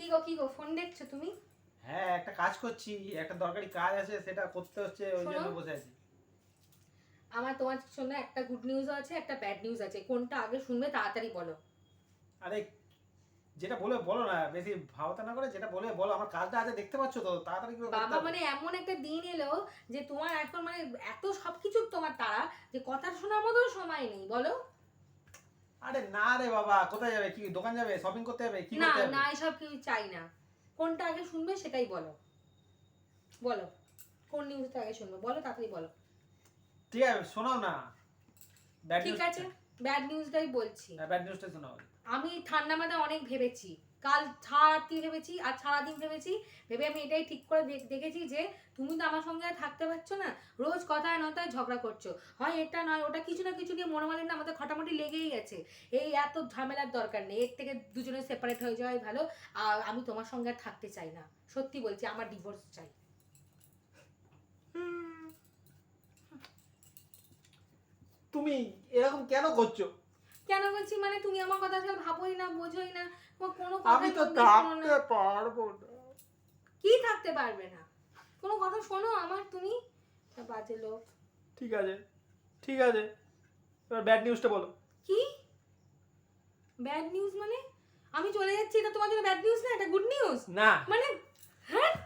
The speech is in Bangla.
কি গো কি গো ফোন দেখছ তুমি? হ্যাঁ একটা কাজ করছি একটা দরকারি কাজ আছে সেটা করতে হচ্ছে ওই জন্য বসে আছি। আমার তোমার জন্য একটা গুড নিউজও আছে একটা ব্যাড নিউজ আছে কোনটা আগে শুনবে তাড়াতাড়ি বলো। আরে যেটা বলে বলো না বেশি ভাবতা না করে যেটা বলে বলো আমার কাজটা আছে দেখতে পাচ্ছ তো তাড়াতাড়ি করে বাবা মানে এমন একটা দিন এলো যে তোমার এখন মানে এত সবকিছু তোমার তারা যে কথা শোনার মতো সময় নেই বলো। আরে না রে বাবা কোথায় যাবে? কি দোকান যাবে? শপিং করতে যাবে? কি না করতে যাবে? না এসব কিছু চাই না। কোনটা আগে শুনবে সেটাই বলো। বলো কোন নিউজটা আগে শুনবে? বলো তাড়াতাড়ি বলো। ঠিক আছে শোনাও না। ঠিক আছে। ব্যাড নিউজটাই বলছি। ব্যাড নিউজটা শোনাও আমি ঠান্ডা মাথায় অনেক ভেবেছি। কাল সারারাত্রি ভেবেছি আর সারাদিন ভেবেছি। ভেবে আমি এটাই ঠিক করে দেখেছি যে তুমি তো আমার সঙ্গে আর থাকতে পারছ না। রোজ কথায় নতায় ঝগড়া করছ। হয় এটা নয় ওটা কিছু না কিছু নিয়ে মনোমালিন্য আমাদের খটামটি লেগেই গেছে। এই এত ঝামেলার দরকার নেই। এর থেকে দুজনে সেপারেট হয়ে যাওয়াই ভালো। আর আমি তোমার সঙ্গে আর থাকতে চাই না। সত্যি বলছি আমার ডিভোর্স চাই। তুমি এরকম কেন করছ? কেন বলছি? মানে তুমি আমার কথা আজকাল ভাবোই না বোঝোই না। তোমার কোনো কথা আমি তো। থাকতে পারব না। কি থাকতে পারবে না? কোনো কথা শোনো আমার তুমি। বাজে লোক। ঠিক আছে ঠিক আছে। এবার ব্যাড নিউজটা বলো। কি? ব্যাড নিউজ মানে? আমি চলে যাচ্ছি এটা তোমার জন্য ব্যাড নিউজ না? এটা গুড নিউজ না। মানে হ্যাঁ?